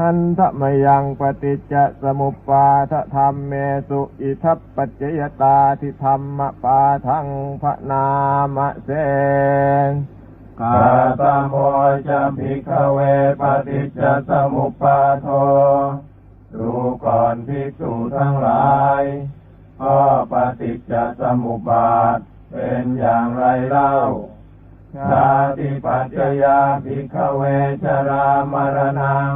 หันทะมยังปฏิจจสมุปปาทธรรมเมสุอิทัปปัจจยตาทิธรรมปาทังพระนามเสนกาตโมจะภิกเวปฏิจจสมุปบาโทดูก่อนภิกษุทั้งหลายก็ปฏิจจสมุปบาทเป็นอย่างไรเล่าชาติปัจจยาภิกขเวชรามรณัง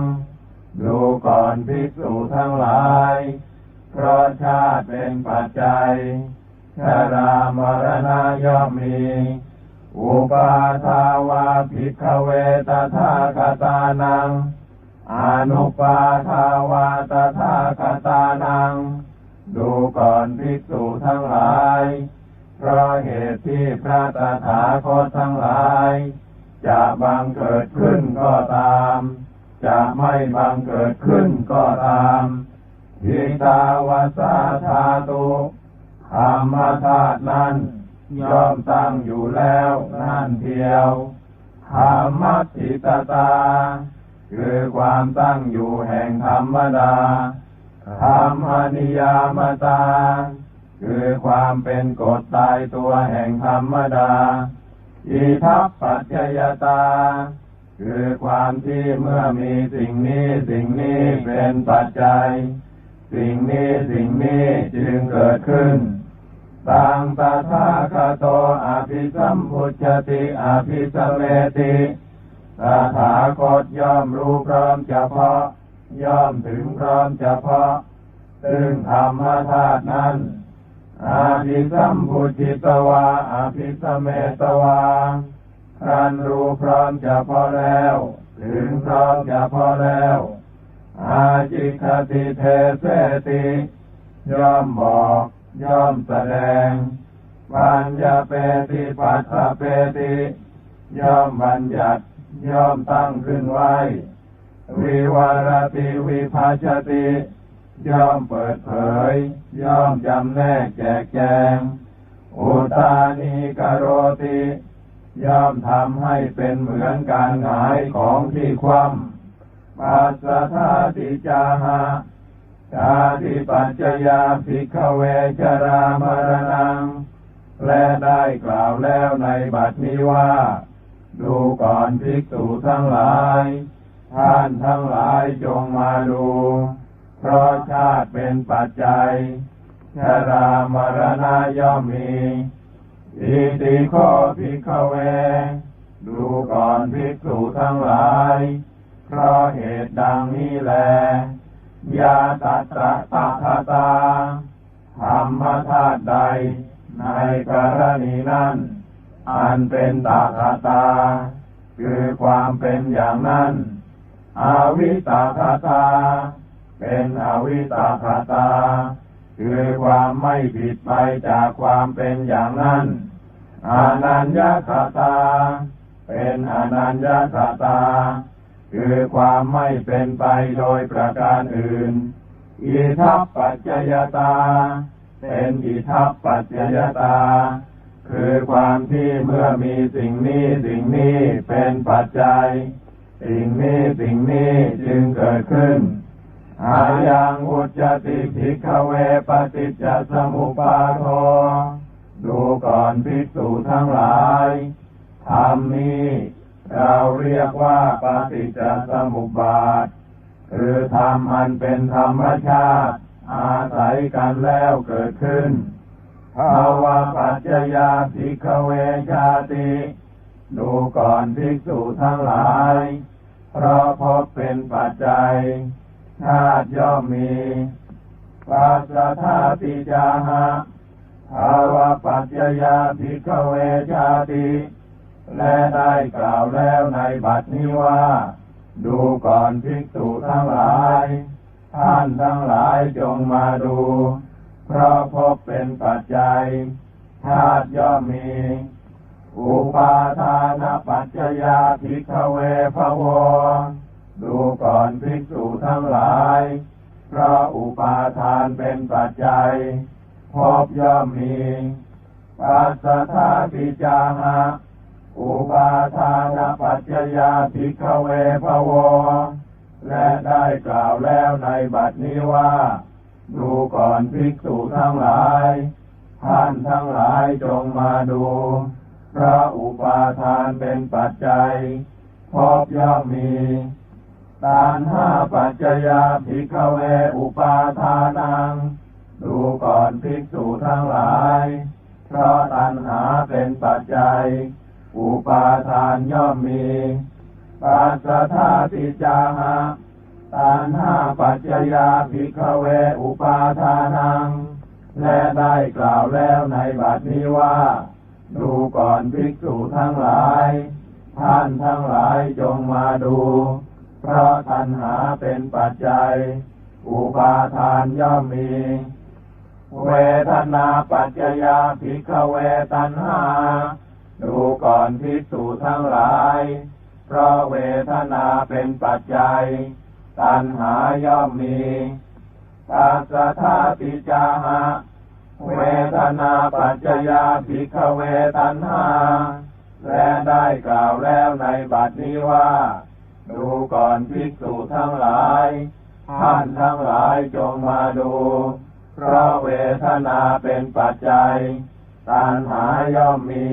ดูก่อนภิกษุทั้งหลาย เพราะชาติเป็นปัจจัยชรามรณะย่อมมี อุปาทาวาภิกขเวตถาคตานัง อนุปาทาวาตถาคตานัง ดูก่อนภิกษุทั้งหลาย เพราะเหตุที่พระตถาคตทั้งหลาย จะบังเกิดขึ้นก็ตาม จะไม่บังเกิดขึ้นก็ตามทิตาวาสาธาตุธรรมธาตุนั้นย่อมตั้งอยู่แล้วนั่นเทียวธรรมติตตา คือความตั้งอยู่แห่งธรรมดาธรรมนิยามตา คือความเป็นกฎตายตัวแห่งธรรมดาอิทัปปัจจยตา คือความที่เมื่อมีสิ่งนี้สิ่งนี้เป็นปัจจัย สิ่งนี้สิ่งนี้จึงเกิดขึ้นตังตถาคโตอภิสัมพุชติอภิสเมติตถาคตย่อมรู้พร้อมเฉพาะ ย่อมถึงพร้อมเฉพาะ ซึ่งธรรมธาตุนั้นอภิสัมพุจิตวาอภิสเมตวา ครันรู้พร้อมเฉพาะแล้ว ถึงพร้อมเฉพาะแล้ว อาจิคติเทเสติย่อมบอกย่อมแสดง ปัญญาเปติปัสสะเปติ ย่อมบัญญัติย่อมตั้งขึ้นไว้ วิวารติวิภาชติ ย่อมเปิดเผย ย่อมจำแนกแจกแจง อุตานิกโรติ ย่อมทำให้เป็นเหมือนการหายของที่คว่ำปัสสธาติจาหะชาติปัจจยาภิกขเวชรามรณัง และได้กล่าวแล้วในบัดนี้ว่า ดูก่อนภิกษุทั้งหลาย ท่านทั้งหลายจงมาดู เพราะชาติเป็นปัจจัย ชรามรณะย่อมมี อิติโคภิกขเว ดูก่อนภิกษุทั้งหลาย เพราะเหตุดังนี้แล ยาตัตตะตาคตาธรรมธาตุใด ในกรณีนั้น อันเป็นตาคตา คือความเป็นอย่างนั้น อวิตาคตา เป็นอวิตาคตา คือความไม่ผิดไปจากความเป็นอย่างนั้นอานัญญาคตา เป็นอนัญญาคตา คือความไม่เป็นไปโดยประการอื่น อิทัปปัจจยตา เป็นอิทัปปัจจยตา คือความที่เมื่อมีสิ่งนี้สิ่งนี้เป็นปัจจัย สิ่งนี้สิ่งนี้จึงเกิดขึ้น อายังอุจจติภิกขเวปฏิจจสมุปาโทดูก่อนภิกษุทั้งหลายธรรมนี้เราเรียกว่าปฏิจจสมุปบาท คือธรรมอันเป็นธรรมชาติ อาศัยกันแล้วเกิดขึ้นภาวะปัจจยาภิกขเวชาติดูก่อนภิกษุทั้งหลาย เพราะพบเป็นปัจจัย ชาติย่อมมีปัสสะธาติจาหะภาวะปัจจยาภิกเวชาติ และได้กล่าวแล้วในบัดนี้ว่า ดูก่อนภิกษุทั้งหลาย ท่านทั้งหลายจงมาดู เพราะพบเป็นปัจจัยชาติย่อมมี อุปาทานปัจจยาภิกเวภว ดูก่อนภิกษุทั้งหลาย เพราะอุปาทานเป็นปัจจัยพบย่อมมีปัสสะธาปิจาหะอุปาทานปัจจยาภิกขเวภวและได้กล่าวแล้วในบัดนี้ว่า ดูก่อนภิกษุทั้งหลาย ท่านทั้งหลายจงมาดูพระอุปาทานเป็นปัจจัยพบย่อมมี ตานห้าปัจจยาภิกขเวอุปาทานัง ดูก่อนภิกษุทั้งหลาย เพราะตัณหาเป็นปัจจัย อุปาทานย่อมมีปัสสธาติจาหะตานห้าปัจจยาภิกขเวอุปาทานัง และได้กล่าวแล้วในบัดนี้ว่า ดูก่อนภิกษุทั้งหลาย ท่านทั้งหลายจงมาดู เพราะตัณหาเป็นปัจจัย อุปาทานย่อมมี เวทนาปัจจยาภิกขเวตัณหา ดูก่อนภิกษุทั้งหลาย เพราะเวทนาเป็นปัจจัย ตัณหาย่อมมีปัสสธาติจาหะเวทนาปัจจยาภิกขเวตัณหาและได้กล่าวแล้วในบัดนี้ว่า ดูก่อนภิกษุทั้งหลาย ท่านทั้งหลายจงมาดู เพราะเวทนาเป็นปัจจัยตัณหาย่อมมี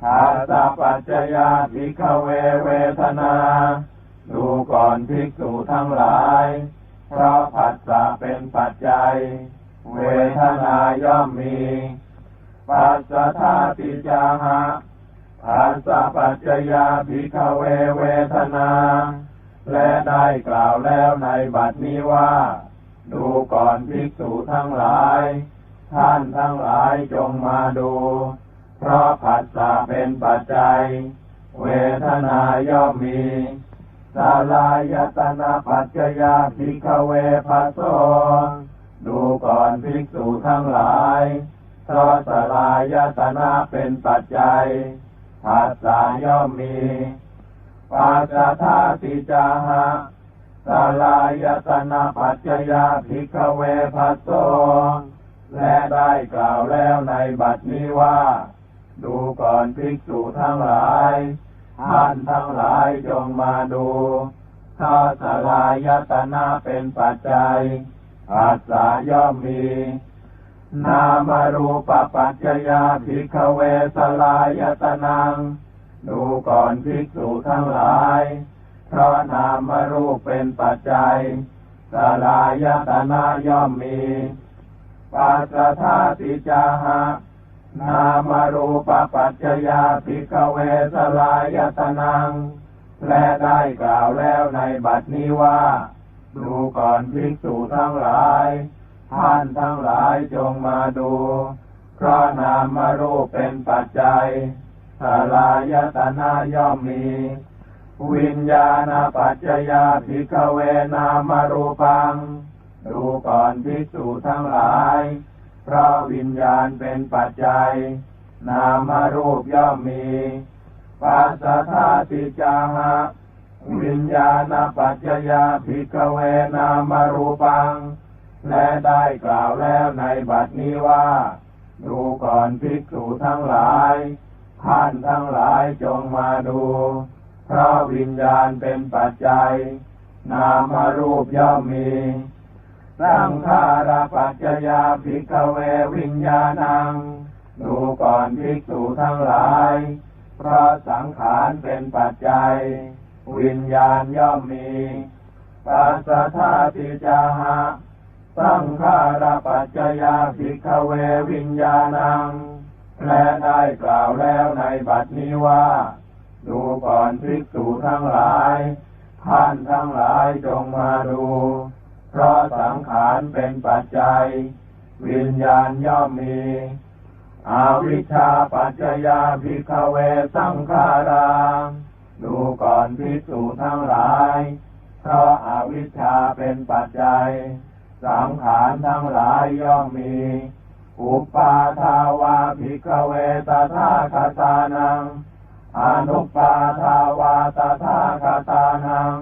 ภาสะปัจจยาภิกขเวเวทนา ดูก่อนภิกษุทั้งหลาย เพราะผัสสะเป็นปัจจัย เวทนาย่อมมี ปัสสะธาติจาหะ ปัสสะปัจจยาภิกขเวเวทนา และได้กล่าวแล้วในบัดนี้ว่า ดูก่อนภิกษุทั้งหลาย ท่านทั้งหลายจงมาดู เพราะผัสสะเป็นปัจจัย เวทนาย่อมมีสาลายตนะปัจจยาภิกขเวภัสโสดูก่อนภิกษุทั้งหลายเพราะสลายตนะเป็นปัจจัย ผัสสะย่อมมีปัสสะธาติจาหะสลายตนะปัจจยาภิกขเวภัสโสและได้กล่าวแล้วในบัดนี้ว่า ดูก่อนภิกษุทั้งหลาย ท่านทั้งหลายจงมาดูถ้าสลายตนะเป็นปัจจัยปัสสะย่อมมี นามรูปปัจจยาภิกขเวสลายตนัง ดูก่อนภิกษุทั้งหลาย เพราะนามรูปเป็นปัจจัย สลายตนะย่อมมีปัสสะธาติจาหะ นามรูปปัจจยาภิกขเวสลายตนัง และได้กล่าวแล้วในบัดนี้ว่า ดูก่อนภิกษุทั้งหลาย ท่านทั้งหลายจงมาดู เพราะนามารูปเป็นปัจจัยสลายตนะย่อมมี วิญญาณปัจจยาภิกขเวนามารูปัง ดูก่อนภิกษุทั้งหลาย เพราะวิญญาณเป็นปัจจัย นามารูปย่อมมีปัสสะธาติจาหะวิญญาณปัจจยาภิกขเวนามารูปัง และได้กล่าวแล้วในบัดนี้ว่า ดูก่อนภิกษุทั้งหลาย ท่านทั้งหลายจงมาดู เพราะวิญญาณเป็นปัจจัย นามารูปย่อมมีสังขาราปัจจยาภิกขเววิญญาณัง ดูก่อนภิกษุทั้งหลาย เพราะสังขารเป็นปัจจัย วิญญาณย่อมมีปัสสะธาติจาหะ สังขาราปัจจยาภิกขเววิญญาณัง และได้กล่าวแล้วในบัดนี้ว่า ดูก่อนภิกษุทั้งหลาย ท่านทั้งหลายจงมาดู เพราะสังขารเป็นปัจจัย วิญญาณย่อมมี อาวิชชาปัจจยาภิกขเวสังขาราดูก่อนภิกษุทั้งหลาย เพราะอาวิชชาเป็นปัจจัย สังขารทั้งหลายย่อมมี อุปาทาวาภิกเวตถาคตานัง อนุปาทาวาตถาคตานัง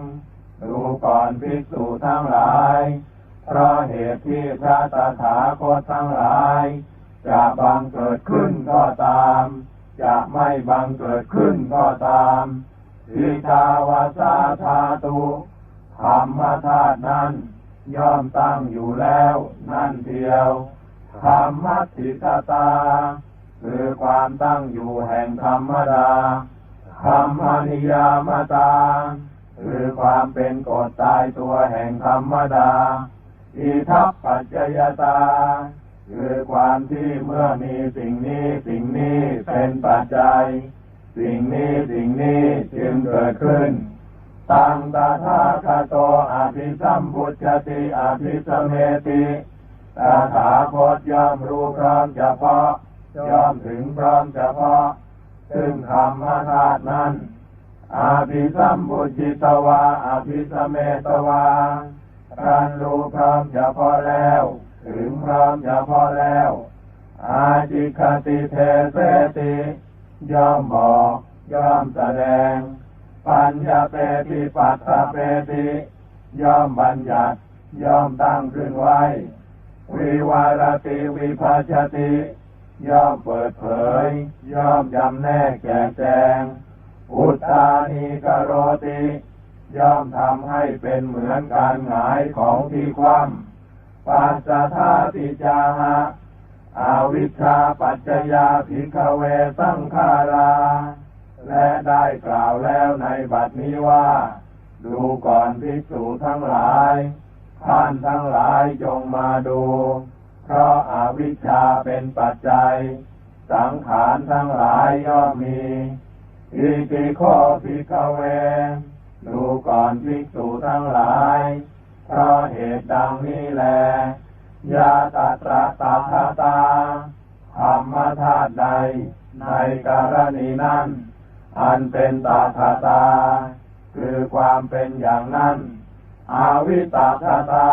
ดูก่อนภิกษุทั้งหลาย เพราะเหตุที่พระตถาคตทั้งหลาย จะบังเกิดขึ้นก็ตาม จะไม่บังเกิดขึ้นก็ตามทิทาวาสาธาตุธรรมธาตุนั้น ย่อมตั้งอยู่แล้ว นั่นเดียวธรรมติตตา คือความตั้งอยู่แห่งธรรมดาธรรมนิยามตา คือความเป็นกฎตายตัวแห่งธรรมดา อิทัปปัจจยตา คือความที่เมื่อมีสิ่งนี้สิ่งนี้เป็นปัจจัย สิ่งนี้สิ่งนี้จึงเกิดขึ้น ตังตาทาคาโตอภิสัมพุทติอภิสเมติตถาคตย่อมรู้พร้อมเฉพาะย่อมถึงพร้อมเฉพาะ ซึ่งธรรมธาตุนั้น อาภิสัมพุจิตวาอาภิสเมตวาการรู้พร้อมเฉพาะแล้ว ถึงพร้อมเฉพาะแล้ว อาจิคติเทเสติย่อมบอกย่อมแสดง ปัญญาเปติปัสสะเปติย่อมบัญญัติย่อมตั้งขึ้นไว้ วิวารติวิภาชติย่อมเปิดเผย ย่อมจำแนกแจกแจง อุตตานิกโรติ ย่อมทำให้เป็นเหมือนการหงายของที่คว่ำปัสสทาติจาหะอาวิชชาปัจจยาภิกขเวสังขารา และได้กล่าวแล้วในบัดนี้ว่า ดูก่อนภิกษุทั้งหลาย ท่านทั้งหลายจงมาดู เพราะอาวิชชาเป็นปัจจัย สังขารทั้งหลายย่อมมีอิติโคภิกขเว ดูก่อนภิกษุทั้งหลาย เพราะเหตุดังนี้แล ยาตตระตาทาตาธรรมธาตุใดในกรณีนั้น อันเป็นตาทาตา คือความเป็นอย่างนั้น อาวิตาทาตา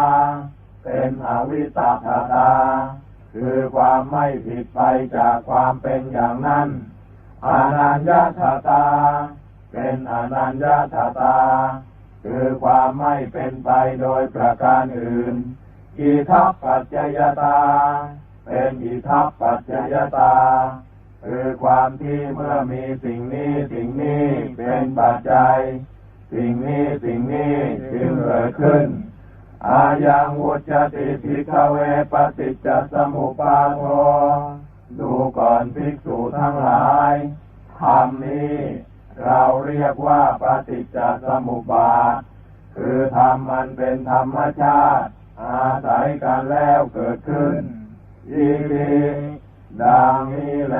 เป็นอวิตาทาตา คือความไม่ผิดไปจากความเป็นอย่างนั้นอนัญญาตาตา เป็นอนัญญาตาตา คือความไม่เป็นไปโดยประการอื่นอิทัปปัจจยตา เป็นอิทัปปัจจยตา คือความที่เมื่อมีสิ่งนี้สิ่งนี้เป็นปัจจัย สิ่งนี้สิ่งนี้จึงเกิดขึ้น อายังวุจติภิกขเวปฏิจจสมุปาโทดูก่อนภิกษุทั้งหลายธรรมนี้ เราเรียกว่าปฏิจจสมุปบาท คือธรรมมันเป็นธรรมชาติ อาศัยกันแล้วเกิดขึ้นอีก ดังนี้แล